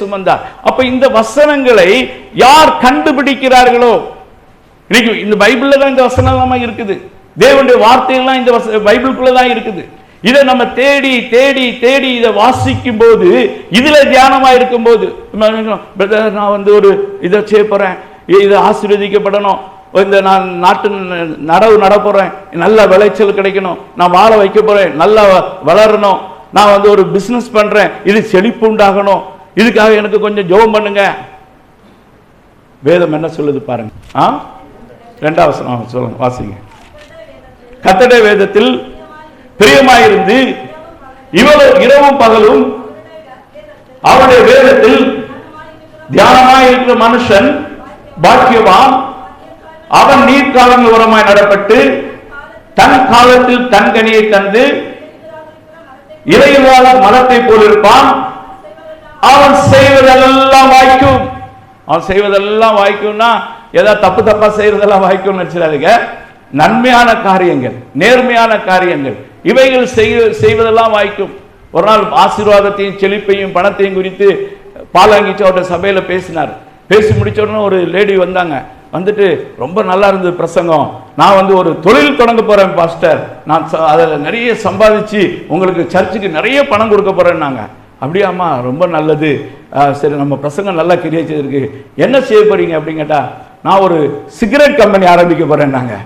சுமந்தார். அப்ப இந்த வசனங்களை யார் கண்டுபிடிக்கிறார்களோ? இன்னைக்கு இந்த பைபிள்ல தான் இந்த வசனம் இருக்குது. தேவனுடைய வார்த்தையெல்லாம் இந்த வச- பைபிளுக்குள்ள தான் இருக்குது. இதை நம்ம தேடி தேடி தேடி இதை வாசிக்கும் போது இதுல தியானமா இருக்கும் போது பிரதர் நான் வந்து ஒரு இதை செய்ய போறேன். இதை ஆசீர்வதிக்கப்படணும். இந்த நான் நாட்டு நடவு நட போறேன். நல்ல விளைச்சல் கிடைக்கணும். நான் வாழ வைக்க போறேன். நல்லா வ- வளரணும். நான் வந்து ஒரு பிசினஸ் பண்றேன். இது செழிப்பு உண்டாகணும். இதுக்காக எனக்கு கொஞ்சம் ஜெபம் பண்ணுங்க. வேதம் என்ன சொல்லுது பாருங்க. ஆ? ரெண்டாவது சொல்லுங்க வாசிங்க. கத்தடை வேதத்தில் பிரியமாயிருந்து இவளும் இரவும் பகலும் அவருடைய வேதத்தில் தியானமாயிருக்கிற மனுஷன் பாக்கியவான். அவன் நீர்காலங்கள் உரமாய் நடப்பட்டு தன் காலத்தில் தன் கனியை தந்து இறைவாழ மரத்தை போல் இருப்பான் அவன் செய்வதெல்லாம் வாய்க்கும். அவன் செய்வதெல்லாம் வாய்க்கும்னா ஏதாவது தப்பு தப்பா செய்யறதெல்லாம் வாய்க்கும்னு நினைச்சிடாதீங்க. நன்மையான காரியங்கள் நேர்மையான காரியங்கள் இவைகள் செய்ய செய்வதெல்லாம் வாய்க்கும். ஒரு நாள் ஆசீர்வாதத்தையும் செழிப்பையும் பணத்தையும் குறித்து பாலாங்கிச்சு அவருடைய சபையில் பேசினார். பேசி முடிச்ச உடனே ஒரு லேடி வந்தாங்க. வந்துட்டு ரொம்ப நல்லா இருந்தது பிரசங்கம். நான் வந்து ஒரு தொழில் தொடங்க போறேன் பாஸ்டர். நான் ச- அதில் நிறைய சம்பாதிச்சு உங்களுக்கு சர்ச்சுக்கு நிறைய பணம் கொடுக்க போறேன்னாங்க. அப்படியாம்மா ரொம்ப நல்லது. சரி நம்ம பிரசங்கம் நல்லா கிரியா செய்திருக்கு. என்ன செய்ய போறீங்க அப்படின்னு கேட்டா நான் ஒரு சிகரெட் கம்பெனி ஆரம்பிக்க போறேன்னாங்க.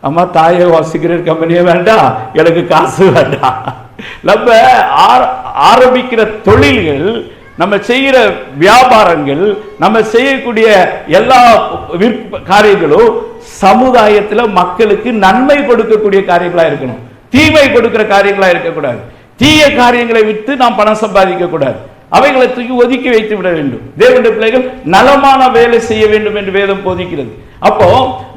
அம்மா தாயே சிகரெட் கம்பெனியே வேண்டாம். எனக்கு காசு வேண்டாம். நம்ம ஆர- ஆரம்பிக்கிற தொழில்கள் நம்ம செய்கிற வியாபாரங்கள் நம்ம செய்யக்கூடிய எல்லா விற்ப காரியங்களும் சமுதாயத்தில் மக்களுக்கு நன்மை கொடுக்கக்கூடிய காரியங்களாக இருக்கணும். தீமை கொடுக்கிற காரியங்களாக இருக்கக்கூடாது. தீய காரியங்களை விட்டு நாம் பணம் சம்பாதிக்க கூடாது அவைகளை தூக்கி ஒதுக்கி வைத்து விட வேண்டும். தேவனுடைய பிள்ளைகள் நலமான வேலை செய்ய வேண்டும் என்று வேதம் போதிக்கிறது. அப்போ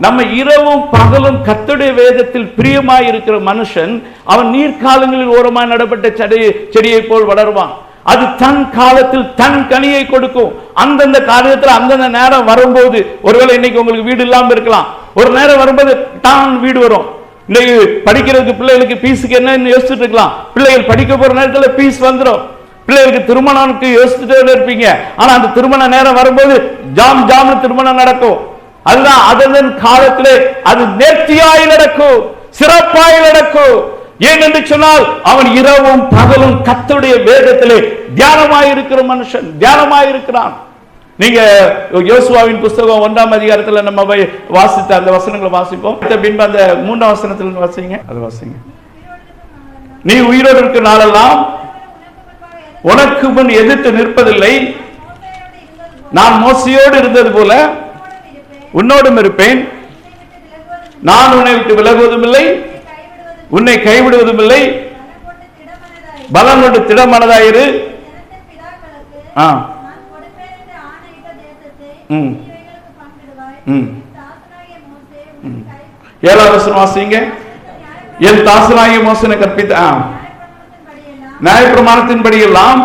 நம்ம இரவும் பகலும் கத்துடைய வேதத்தில் பிரியமாய் இருக்கிற மனுஷன் அவன் நீர்க்காலங்களில் ஓரமாய் நடப்பட்ட செடி செடியை போல் வளருவான். அது தன் காலத்தில் தன் கனியை கொடுக்கும். அந்தந்த காரியத்தில் அந்தந்த நேரம் வரும்போது ஒருவேளை இன்னைக்கு உங்களுக்கு வீடு இல்லாமல் இருக்கலாம். ஒரு நேரம் வரும்போது தான் வீடு வரும். இன்னைக்கு படிக்கிறதுக்கு பிள்ளைகளுக்கு பீஸுக்கு என்னன்னு யோசிச்சுட்டு இருக்கலாம். பிள்ளைகள் படிக்க போற நேரத்துல பீஸ் வந்துடும் பிள்ளைகளுக்கு திருமணம்க்கு யோசிச்சுட்டே இருப்பீங்க. ஆனா அந்த திருமண நேரம் வரும்போது ஜாம் ஜாம்னு திருமணம் நடக்கும். அதுதான் அதன் காலத்திலே அது நேர்த்தியாய் நடக்கும். சிறப்பாய் நடக்கும். ஏன் என்று சொன்னால் அவன் இரவும் பகலும் கத்துடைய வேதத்திலே தியானமாயிருக்கிற மனுஷன் தியானமாயிருக்கிறான். நீங்க யோசுவாவின் புஸ்தகம் ஒன்றாம் அதிகாரத்துல நம்ம போய் வாசித்த அந்த வசனங்களை வாசிப்போம். பின்பு அந்த மூன்றாம் வசனத்துல வாசிங்க. அது வாசிங்க. நீ உயிரோடு இருக்கிற நாளெல்லாம் உனக்கு முன் எதிர்த்து நிற்பதில்லை. நான் மோசையோடு இருந்தது போல உன்னோடும் இருப்பேன். நான் உன்னை விட்டு விலகுவதும் இல்லை. உன்னை கைவிடுவதும் இல்லை. பலம் கொண்டு திடமனதாயிரு. ஆ. ம். ம். ஏழாவது வசனம் வாசிங்க என் தாசனாகிய மோசனை கற்பித்த. நியாயப்பிரமாணத்தின்படி எல்லாம்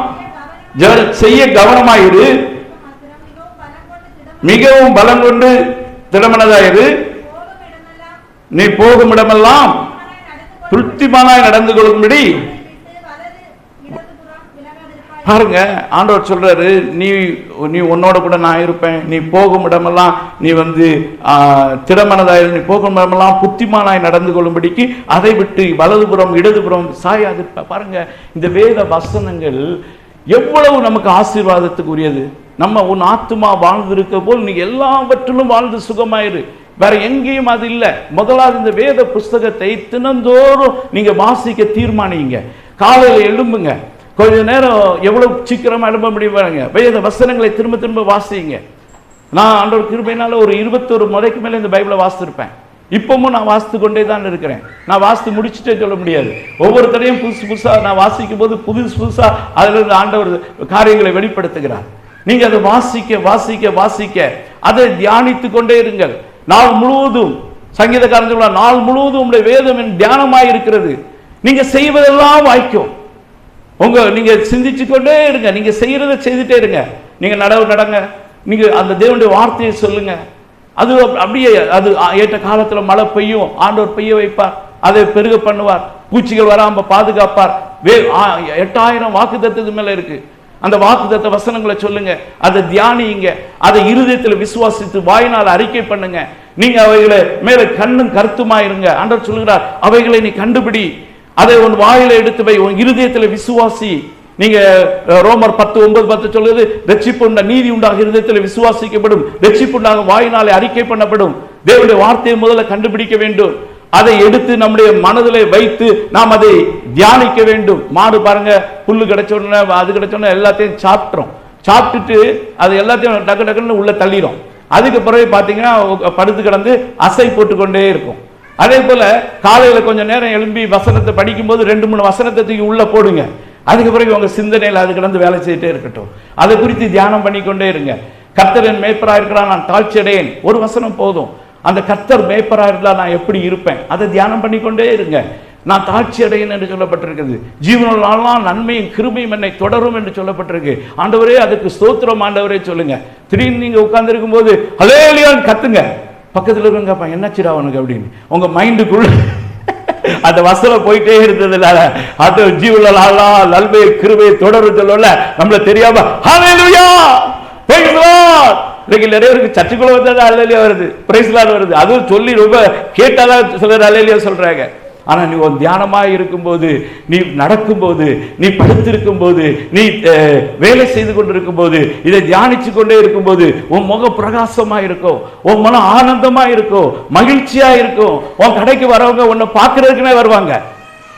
செய்ய கவனமாயிரு மிகவும் பலம் கொண்டு திடமனதாயிரு நீ போகும் இடமெல்லாம் திருப்திமானாய் நடந்து கொள்ளும்படி பாருங்க ஆண்டவர் சொல்றாரு நீ நீ உன்னோட கூட நான் இருப்பேன் நீ போகும் இடமெல்லாம் நீ வந்து ஆ, திடமனதாய் நீ போகும் இடமெல்லாம் புத்திமானாய் நடந்து கொள்ளும்படிக்கு அதை விட்டு வலதுபுறம் இடதுபுறம் சாயாது பாருங்க இந்த வேத வசனங்கள் எவ்வளவு நமக்கு ஆசீர்வாதத்துக்கு உரியது நம்ம உன் ஆத்துமா வாழ்ந்திருக்க போல் நீ எல்லாவற்றிலும் வாழ்ந்து சுகமாயிரு. வேற எங்கேயும் அது இல்லை. முதலாவது இந்த வேத புஸ்தகத்தை தினந்தோறும் நீங்க வாசிக்க தீர்மானிங்க. காலையில் எழும்புங்க. கொஞ்ச நேரம் எவ்வளவு சீக்கிரமாக எழும்ப முடியும் பாருங்க. வேத வசனங்களை திரும்ப திரும்ப வாசிங்க. நான் ஆண்டவர் கிருபையினால ஒரு இருபத்தொரு முறைக்கு மேலே இந்த பைபிளை வாசித்திருப்பேன். இப்பவும் நான் வாசித்து கொண்டே தான் இருக்கிறேன். நான் வாசித்து முடிச்சுட்டே சொல்ல முடியாது. ஒவ்வொரு தடையும் புதுசு புதுசாக நான் வாசிக்கும் போது புதுசு புதுசாக அதில் இருந்து ஆண்டவர் காரியங்களை வெளிப்படுத்துகிறார். நீங்கள் அதை வாசிக்க வாசிக்க வாசிக்க அதை தியானித்து கொண்டே இருங்கள். நாள் முழுவதும் சங்கீதக்காரன் நாள் முழுவதும் உங்களுடைய வேதம் என் தியானமாக இருக்கிறது நீங்கள் செய்வதெல்லாம் வாய்க்கும். உங்க நீங்க சிந்திச்சு கொண்டே இருங்க. நீங்க செய்யறத செய்துட்டே இருங்க. நீங்க நடவு நடங்க. நீங்க அந்த தேவனுடைய வார்த்தையை சொல்லுங்க. அது அப்படியே அது ஏற்ற காலத்துல மழை பெய்யும். ஆண்டவர் பெய்ய வைப்பார். அதை பெருக பண்ணுவார். பூச்சிகள் வராம பாதுகாப்பார். வே எட்டாயிரம் வாக்கு மேல இருக்கு. அந்த வாக்குத்தத்த வசனங்களை சொல்லுங்க. அதை தியானியுங்க. அதை இருதயத்தில் விசுவாசித்து வாயினால் அறிக்கை பண்ணுங்க. நீங்க அவைகளை மேல கண்ணும் கருத்துமாயிருங்க. ஆண்டவர் சொல்லுகிறார் அவைகளை நீ கண்டுபிடி. அதை உன் வாயில எடுத்து வை உன் இருதயத்தில் விசுவாசி. நீங்க ரோமர் பத்து ஒன்பது பத்து சொல்லுது ரட்சிப்பு நீதி உண்டாக இருதயத்தில் விசுவாசிக்கப்படும். ரட்சிப்பு வாயினாலே அறிக்கை பண்ணப்படும். தேவனுடைய வார்த்தையை முதல்ல கண்டுபிடிக்க வேண்டும். அதை எடுத்து நம்முடைய மனதிலே வைத்து நாம் அதை தியானிக்க வேண்டும். மாடு பாருங்க புல்லு கிடைச்ச உடனே அது கிடைச்ச உடனே எல்லாத்தையும் சாப்பிட்றோம் சாப்பிட்டுட்டு அது எல்லாத்தையும் டக்கு டக்குன்னு உள்ள தள்ளிடும் அதுக்கு பிறகு பார்த்தீங்கன்னா படுத்து கிடந்து அசை போட்டுக்கொண்டே இருக்கும். அதே போல காலையில் கொஞ்சம் நேரம் எழும்பி வசனத்தை படிக்கும்போது ரெண்டு மூணு வசனத்தை தூக்கி உள்ள போடுங்க. அதுக்கு பிறகு உங்க சிந்தனையில் அது கிடந்து வேலை செய்துட்டே இருக்கட்டும். அதை குறித்து தியானம் பண்ணிக்கொண்டே இருங்க. கர்த்தரன் மேய்ப்பராக இருக்கிறான் நான் தாழ்ச்சி அடையேன் ஒரு வசனம் போதும். அந்த கர்த்தர் மேய்ப்பராக இருந்தால் நான் எப்படி இருப்பேன்? அதை தியானம் பண்ணிக்கொண்டே இருங்க. நான் தாட்சி அடையேன் என்று சொல்லப்பட்டிருக்கிறது. ஜீவனெல்லாம் நன்மையும் கிருமையும் என்னை தொடரும் என்று சொல்லப்பட்டிருக்கு. ஆண்டவரே அதுக்கு ஸ்தோத்திரம் ஆண்டவரே சொல்லுங்க. திடீர்னு நீங்க உட்கார்ந்திருக்கும் போது ஹலேலியான்னு கத்துங்க. பக்கத்துல இருக்கவங்க கேட்பான் என்னாச்சுடா அவனுக்கு அப்படின்னு. உங்க மைண்டுக்குள்ள அந்த வசனம் போயிட்டே இருந்ததுனால அது ஜீவுல லாலா லல்பே கிருபை தொடரும் சொல்லல நம்மள தெரியாம ஹalleluya praise the lord! இன்னைக்கு நிறைய பேருக்கு சர்ச்சுக்குள்ள வந்தது அல்லேலியா வருது. பிரைஸ் லார்ட் வருது. அதுவும் சொல்லி ரொம்ப கேட்டாதான் சிலர் அல்லேலியா சொல்றாங்க. ஆனால் நீ உன் தியானமாக இருக்கும்போது நீ நடக்கும்போது நீ படுத்திருக்கும் போது நீ வேலை செய்து கொண்டிருக்கும் போது இதை தியானிச்சு கொண்டே இருக்கும்போது உன் முகம் பிரகாசமாக இருக்கும் உன் மனம் ஆனந்தமாக இருக்கும் மகிழ்ச்சியாக இருக்கும். உன் கடைக்கு வரவங்க உன்னை பார்க்கறதுக்குனே வருவாங்க.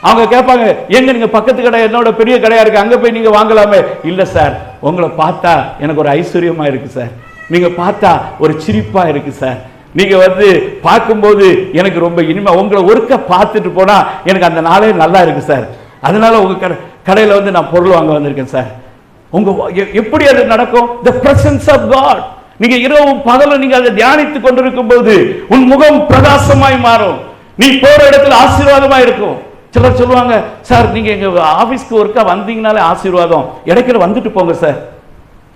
அவங்க கேட்பாங்க எங்க நீங்க பக்கத்து கடை? என்னோட பெரிய கடையா இருக்கு. அங்க போய் நீங்க வாங்கலாமே. இல்ல சார். உங்களை பார்த்தா எனக்கு ஒரு ஐஸ்வர்யமா இருக்கு சார். நீங்க பார்த்தா ஒரு சிரிப்பா இருக்கு சார். நீங்க வந்து பார்க்கும்போது எனக்கு ரொம்ப இனிமை. உங்களை ஒருக்க பார்த்துட்டு போனா எனக்கு அந்த நாளே நல்லா இருக்கு சார். அதனால உங்க கடை கடையில் வந்து நான் பொருள் வாங்க வந்திருக்கேன் சார். உங்க எ- எப்படி அது நடக்கும்? த பிரசன்ஸ் ஆஃப் காட் நீங்க இரவும் பகலும் நீங்க அதை தியானித்துக் கொண்டிருக்கும் போது உன் முகம் பிரகாசமாய் மாறும். நீ போற இடத்துல ஆசீர்வாதமா இருக்கும். சிலர் சொல்லுவாங்க சார் நீங்க எங்க ஆபீஸ்க்கு ஒர்க்கா வந்தீங்கனாலே ஆசீர்வாதம். இடைக்கிற வந்துட்டு போங்க சார்.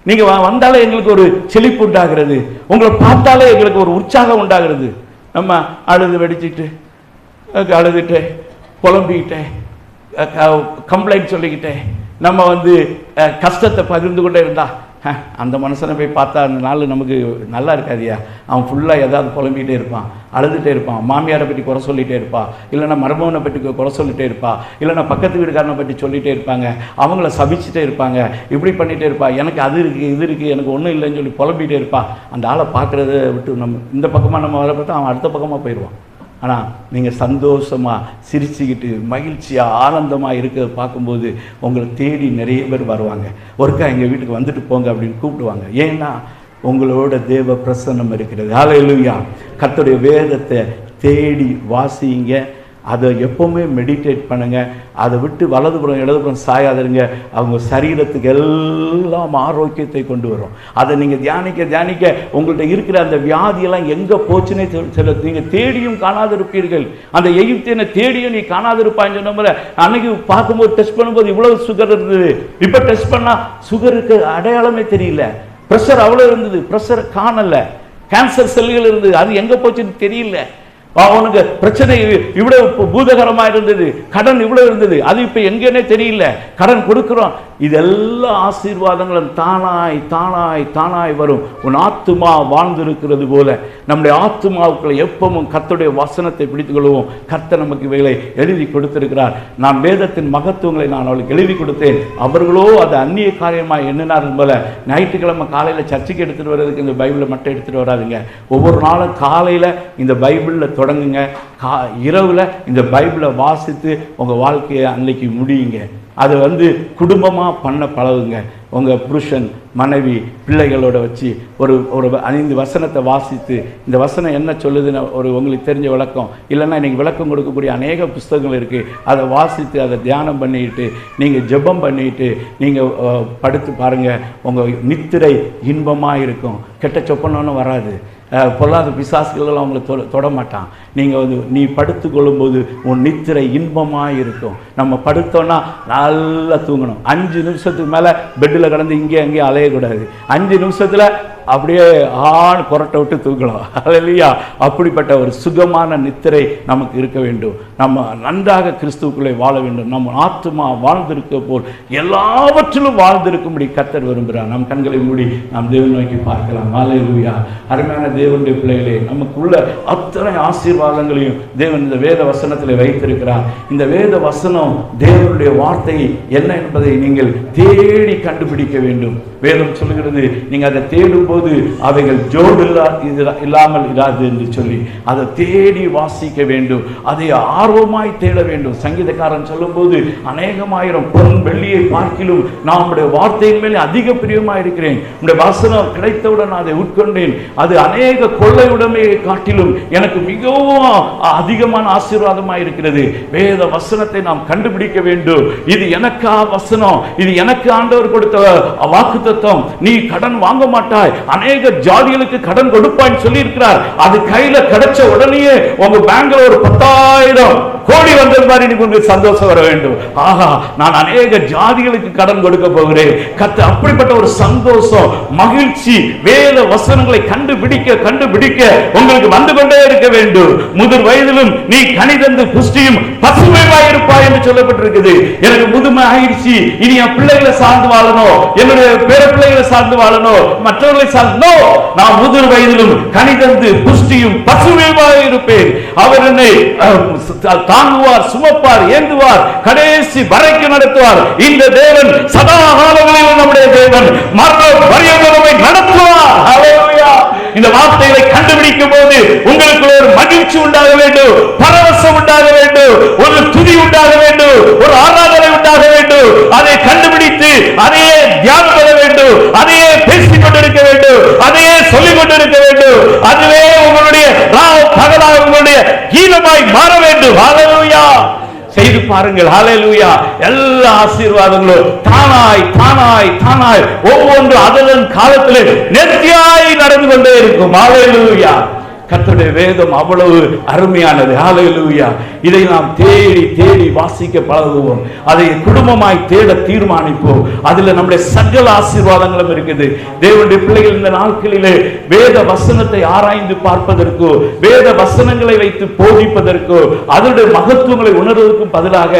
நீங்க வ- வந்தாலே எங்களுக்கு ஒரு செழிப்பு உண்டாகிறது. உங்களை பார்த்தாலே எங்களுக்கு ஒரு உற்சாகம் உண்டாகிறது. நம்ம அழுது வெடிச்சிட்டு அழுதுட்டு புலம்பிக்கிட்டேன் கம்ப்ளைண்ட் சொல்லிக்கிட்டேன் நம்ம வந்து கஷ்டத்தை பகிர்ந்து கொண்டே இருந்தா அந்த மனுஷனை போய் பார்த்தா அந்த நாள் நமக்கு நல்லா இருக்காதியா? அவன் ஃபுல்லாக ஏதாவது புலம்பிக்கிட்டே இருப்பான் அழுதுகிட்டே இருப்பான் மாமியாரை பற்றி குறை சொல்லிகிட்டே இருப்பா இல்லைன்னா மருமகனை பற்றி குறை சொல்லிகிட்டே இருப்பா இல்லைன்னா பக்கத்து வீடுக்காரனை பற்றி சொல்லிகிட்டே இருப்பாங்க அவங்கள சபிச்சுட்டே இருப்பாங்க இப்படி பண்ணிகிட்டே இருப்பா எனக்கு அது இருக்குது இது இருக்குது எனக்கு ஒன்றும் இல்லைன்னு சொல்லி புலம்பிகிட்டே இருப்பா. அந்த ஆளை பார்க்குறத விட்டு நம்ம இந்த பக்கமாக நம்ம வர பார்த்தா அவன் அடுத்த பக்கமாக போயிடுவான். ஆனால் நீங்கள் சந்தோஷமாக சிரிச்சுக்கிட்டு மகிழ்ச்சியாக ஆனந்தமாக இருக்கிறத பார்க்கும்போது உங்களை தேடி நிறைய பேர் வருவாங்க. ஒருக்கா எங்கள் வீட்டுக்கு வந்துட்டு போங்க அப்படின்னு கூப்பிடுவாங்க. ஏன்னா உங்களோட தேவ பிரசன்னம் இருக்கிறது. ஹalleluya கத்துடைய வேதத்தை தேடி வாசிங்க. அதை எப்பவுமே மெடிடேட் பண்ணுங்க. அதை விட்டு வலதுபுறம் இடதுபுறம் சாயாதிருங்க அவங்க சரீரத்துக்கு எல்லாம் ஆரோக்கியத்தை கொண்டு வரும். அதை நீங்கள் தியானிக்க தியானிக்க உங்கள்கிட்ட இருக்கிற அந்த வியாதியெல்லாம் எங்கே போச்சுன்னே தெரி- சில நீங்கள் தேடியும் காணாதிருப்பீர்கள். அந்த எகிப்தியனை தேடியும் நீ காணாதிருப்பான்னு சொன்ன முறை அன்னைக்கு பார்க்கும்போது டெஸ்ட் பண்ணும்போது இவ்வளவு சுகர் இருந்தது. இப்போ டெஸ்ட் பண்ணால் சுகருக்கு அடையாளமே தெரியல. ப்ரெஷர் அவ்வளோ இருந்தது. ப்ரெஷர் காணலை. கேன்சர் செல்கள் இருந்தது. அது எங்கே போச்சுன்னு தெரியல. அவனுக்கு பிரச்சனை இவ்வளவு பூதகரமாக பூதகரமா இருந்தது கடன் இவ்வளவு இருந்தது. அது இப்ப எங்கன்னே தெரியல. கடன் கொடுக்குறோம். இதெல்லாம் ஆசீர்வாதங்களும் தானாய் தானாய் தானாய் வரும். உன் ஆத்துமா வாழ்ந்திருக்கிறது போல நம்முடைய ஆத்துமாவுக்குள்ள எப்பவும் கத்தருடைய வசனத்தை பிடித்துக் கொள்வோம். நமக்கு இவைகளை எழுதி கொடுத்திருக்கிறார். நான் வேதத்தின் மகத்துவங்களை நான் அவளுக்கு எழுதி கொடுத்தேன். அவர்களோ அது அந்நிய காரியமாக எண்ணினார்கள் போல ஞாயிற்றுக்கிழமை காலையில் சர்ச்சைக்கு எடுத்துகிட்டு வர்றதுக்கு இந்த பைபிளை மட்டும் எடுத்துகிட்டு வராதுங்க. ஒவ்வொரு நாளும் காலையில் இந்த பைபிளில் தொடங்குங்க. கா இரவில் இந்த பைபிளை வாசித்து உங்கள் வாழ்க்கையை அன்னைக்கு முடியுங்க. அதை வந்து குடும்பமாக பண்ண பழகுங்க. உங்கள் புருஷன் மனைவி பிள்ளைகளோட வச்சு ஒரு ஒரு ஐந்து வசனத்தை வாசித்து இந்த வசனம் என்ன சொல்லுதுன்னு ஒரு உங்களுக்கு தெரிஞ்ச விளக்கம். இல்லைன்னா இன்றைக்கி விளக்கம் கொடுக்கக்கூடிய அநேக புஸ்தகங்கள் இருக்குது அதை வாசித்து அதை தியானம் பண்ணிக்கிட்டு நீங்கள் ஜெபம் பண்ணிட்டு நீங்கள் படுத்து பாருங்கள் உங்கள் நித்திரை இன்பமாக இருக்கும். கெட்ட சொப்பனோன்னு வராது. பொல்லாத பிசாசுகள் அவங்கள தொட தொட மாட்டான் நீங்கள் வந்து நீ படுத்து கொள்ளும்போது உன் நித்திரை இன்பமாக இருக்கும் நம்ம படுத்தோன்னா நல்லா தூங்கணும். அஞ்சு நிமிஷத்துக்கு மேலே பெட்டில் கடந்து இங்கே அங்கேயும் அலையக்கூடாது. அஞ்சு நிமிஷத்தில் அப்படியே ஆண் புரட்டை விட்டு தூக்கலாம். இல்லையா அப்படிப்பட்ட ஒரு சுகமான நித்திரை நமக்கு இருக்க வேண்டும். நம்ம நன்றாக கிறிஸ்துவுக்குள்ளே வாழ வேண்டும். நம்ம ஆத்மா வாழ்ந்திருக்க போல் எல்லாவற்றிலும் வாழ்ந்திருக்கும்படி கத்தர் விரும்புகிறார். நம் கண்களை மூடி நாம் தேவன் நோக்கி பார்க்கலாம். ஹalleluya. அருமையான தேவனுடைய பிள்ளைகளே நமக்குள்ள அத்தனை ஆசீர்வாதங்களையும் தேவன் இந்த வேத வசனத்தில் வைத்திருக்கிறார். இந்த வேத வசனம் தேவனுடைய வார்த்தை என்ன என்பதை நீங்கள் தேடி கண்டுபிடிக்க வேண்டும். வேதம் சொல்கிறது நீங்க அதை தேடும் போது அவைகள் ஜோடு இல்லாமல் இராது என்று சொல்லி அதை தேடி வாசிக்க வேண்டும். அதை ஆர்வமாய் தேட வேண்டும். சங்கீதக்காரன் சொல்லும்போது அநேகமாயிரம் பொன் வெள்ளியை பார்க்கிலும் நான் உம்முடைய வார்த்தையின் மேலே அதிக பிரியமா இருக்கிறேன். உடைய வசனம் கிடைத்தவுடன் அதை உட்கொண்டேன். அது அநேக கொள்ளை உடைமையை காட்டிலும் எனக்கு மிகவும் அதிகமான ஆசீர்வாதமாக இருக்கிறது. வேத வசனத்தை நாம் கண்டுபிடிக்க வேண்டும். இது எனக்கா வசனம்? இது எனக்கு ஆண்டவர் கொடுத்த வாக்கு நீ கடன் வாங்க மாட்டாய். அநேக ஜாதிகளுக்கு கடன் கொடுப்பான்னு சொல்லி இருக்கிறார் அது கையில கிடைச்ச உடனேயே உங்க பேங்க்ல ஒரு பத்தாயிரம் கோடி வந்தது மாதிரி நீங்க உங்களுக்கு சந்தோஷம் வர வேண்டும். ஆஹா நான் அநேக ஜாதிகளுக்கு கடன் கொடுக்க போகிறேன். கத்து அப்படிப்பட்ட ஒரு சந்தோஷம் மகிழ்ச்சி வேத வசனங்களை கண்டுபிடிக்க கண்டுபிடிக்க உங்களுக்கு வந்து கொண்டே இருக்க வேண்டும். முதிர் வயதிலும் நீ கணிதந்து புஷ்டியும் பசுமையாய் இருப்பாய் என்று சொல்லப்பட்டிருக்குது. எனக்கு முதுமை ஆயிடுச்சு. இனி என் பிள்ளைகளை சார்ந்து வாழணும். என்னுடைய பேர பிள்ளைகளை சார்ந்து வாழணும். மற்றவர்களை நான் முதிர் வயதிலும் கனிதந்து புஷ்டியும் பசுமையுமாக இருப்பேன். அவர் என்னை தாங்குவார் சுமப்பார் ஏந்துவார் கடைசி வரைக்கும் நடத்துவார். இந்த தேவன் சதா காலங்களில் நம்முடைய தேவன் மரண பரியந்தமை நடத்துவார். இந்த வார்த்தைகளை கண்டுபிடிக்கும் போது உங்களுக்கு ஒரு மகிழ்ச்சி உண்டாக வேண்டும் பரவசம் உண்டாக வேண்டும் ஒரு துதி உண்டாக வேண்டும் ஒரு ஆராதனை உண்டாக வேண்டும். அதை கண்டுபிடித்து அதையே தியானம் பெற வேண்டும் அதையே அதையே சொல்லிக் கொண்டிருக்க வேண்டும். அதுவே உங்களுடைய பகலாக உங்களுடைய கீதமாய் மாற வேண்டும். ஹalleluya. செய்து பாருங்கள். ஹalleluya. எல்லா ஆசீர்வாதங்களும் தானாய் தானாய் தானாய் ஒவ்வொன்று அதன் காலத்திலே நெத்தியாய் நடந்து கொண்டே இருக்கும். ஹalleluya. கர்த்தருடைய வேதம் அவ்வளவு அருமையானது. ஆலையிலூயா இதை நாம் தேடி தேடி வாசிக்க பழகுவோம். அதை குடும்பமாய் தேட தீர்மானிப்போம். அதுல நம்முடைய சகல ஆசீர்வாதங்களும் இருக்குது. தேவனுடைய பிள்ளைகள் இந்த நாட்களிலே வேத வசனத்தை ஆராய்ந்து பார்ப்பதற்கோ வேத வசனங்களை வைத்து போதிப்பதற்கோ அதனுடைய மகத்துவங்களை உணர்வதற்கும் பதிலாக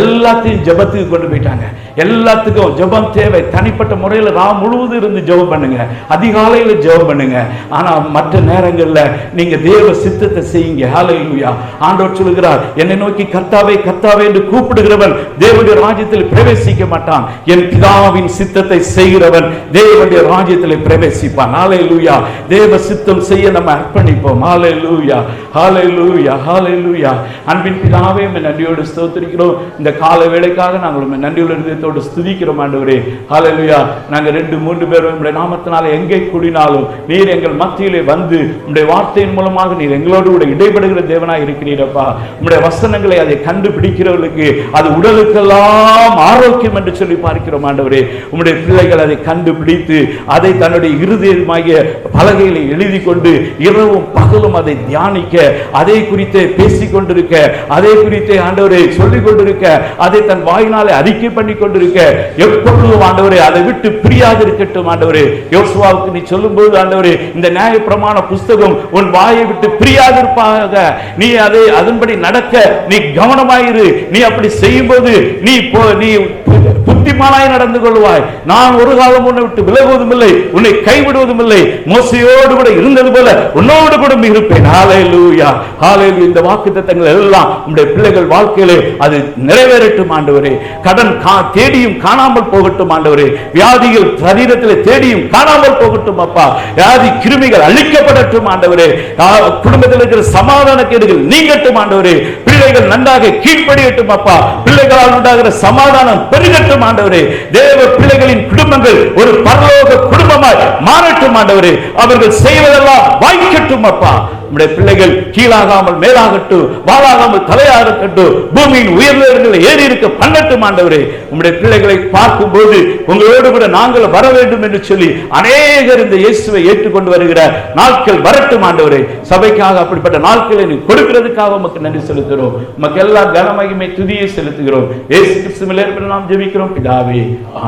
எல்லாத்தையும் ஜெபத்துக்கு கொண்டு போயிட்டாங்க. எல்லாத்துக்கும் ஜெபம் தேவை. தனிப்பட்ட முறையில் ராம் முழுவதும் இருந்து ஜெபம் பண்ணுங்க. அதிகாலையில ஜெபம் பண்ணுங்க. ஆனா மற்ற நேரங்கள்ல நீங்க தேவ சித்தத்தை செய்யுங்க. ஹalleluya ஆண்டவர் சொல்கிறார் என்னை நோக்கி கர்த்தாவே கர்த்தாவே என்று கூப்பிடுகிறவன் தேவனுடைய ராஜ்யத்தில் பிரவேசிக்க மாட்டான். என் பிதாவின் சித்தத்தை செய்கிறவன் தேவனுடைய ராஜ்யத்தில் பிரவேசிப்பான். ஹalleluya தேவ சித்தம் செய்ய நம்ம அர்ப்பணிப்போம் லூயா ஹalleluya ஹalleluya அன்பின் பிதாவே உம்மை நன்றியோடு ஸ்தோத்திரிக்கிறோம். இந்த கால வேலைக்காக நாங்கள் உண்மை நன்றியுள்ள இதயத்தோடு ஸ்துதிக்கிறோம் ஆண்டவரே. ஹalleluya நாங்க ரெண்டு மூன்று பேரும் உம்முடைய நாமத்தினால எங்கே கூடினாலும் நீர் எங்கள் மத்தியிலே வந்து உம்முடைய வார்த்தையின் மூலமாக நீர் எங்களோடு கூட இடைபடுகிற தேவனாக இருக்கிறீரப்பா. உங்களுடைய வசனங்களை அதை கண்டுபிடிக்கிறவர்களுக்கு அது உடலுக்கெல்லாம் ஆரோக்கியம் என்று சொல்லி பார்க்கிறோம் ஆண்டவரே. உங்களுடைய பிள்ளைகள் அதை கண்டுபிடித்து அதை தன்னுடைய இருதயமாகிய பலகைகளை எழுதி கொண்டு இரவும் பகலும் அதை தியானிக்க அதை குறித்து பேசிக்கொண்டிருக்க அதை குறித்து ஆண்டவரை சொல்லிக் கொண்டிருக்க அதை தன் வாயினாலே அறிக்கை பண்ணி கொண்டிருக்க எப்பொழுதும் ஆண்டவரே அதை விட்டு பிரியாது இருக்கட்டும் ஆண்டவரே. யோசுவாவுக்கு நீ சொல்லும்போது ஆண்டவரே இந்த நியாய பிரமாண புஸ்தகம் உன் வாயை விட்டு பிரியாதிருப்பாக நீ அதை அதன்படி நடக்க நீ கவனமாயிரு. நீ அப்படி செய்யும்போது நீ போ- நீ புத்திமானாய் நடந்து கொள்வாய். நான் ஒரு காலம் உன்னை விட்டு விலகுவதும் இல்லை உன்னை கைவிடுவதும் இல்லை. மோசையோடு கூட இருந்தது போல உன்னோடு கூட இருப்பேன். ஹalleluya. ஹalleluya. இந்த வாக்குத்தத்தங்கள் எல்லாம் உம்முடைய பிள்ளைகள் வாழ்க்கையிலே அது நிறைவேறட்டும் ஆண்டவரே. கடன் தேடியும் காணாமல் போகட்டும் ஆண்டவரே. வியாதிகள் சரீரத்தில் தேடியும் காணாமல் போகட்டும் அப்பா. வியாதி கிருமிகள் அழிக்கப்படட்டும் ஆண்டவரே. குடும்பத்தில் இருக்கிற சமாதான கேடுகள் நீங்கட்டும் ஆண்டவரே. பிள்ளைகள் நன்றாக கீழ்ப்படியட்டும் அப்பா. பிள்ளைகளால் உண்டாகிற சமாதானம் பெருகட்டும் ஆண்டவரே. தேவ பிள்ளைகளின் குடும்பங்கள் ஒரு பரலோக குடும்பமாய் மாறட்டும் ஆண்டவரே. அவர்கள் செய்வதெல்லாம் வாய்க்கட்டும் அப்பா நம்முடைய பிள்ளைகள் கீழாகாமல் மேலாகட்டும் வாழாகாமல் தலையாகட்டும் பூமியின் உயர்ந்தவர்களை ஏறி இருக்க பண்ணட்டும் ஆண்டவரே. உங்களுடைய பிள்ளைகளை பார்க்கும்போது உங்களோடு கூட நாங்கள் வர வேண்டும் என்று சொல்லி அநேகர் இந்த இயேசுவை ஏற்றுக்கொண்டு வருகிற நாட்கள் வரட்டும் ஆண்டவரே. சபைக்காக அப்படிப்பட்ட நாட்களை நீ கொடுக்கிறதுக்காக உமக்கு நன்றி செலுத்துகிறோம். உமக்கு எல்லா கனமகிமை துதியை செலுத்துகிறோம். இயேசு ஏற்பட நாம் ஜெபிக்கிறோம். பிதாவே ஆமென்.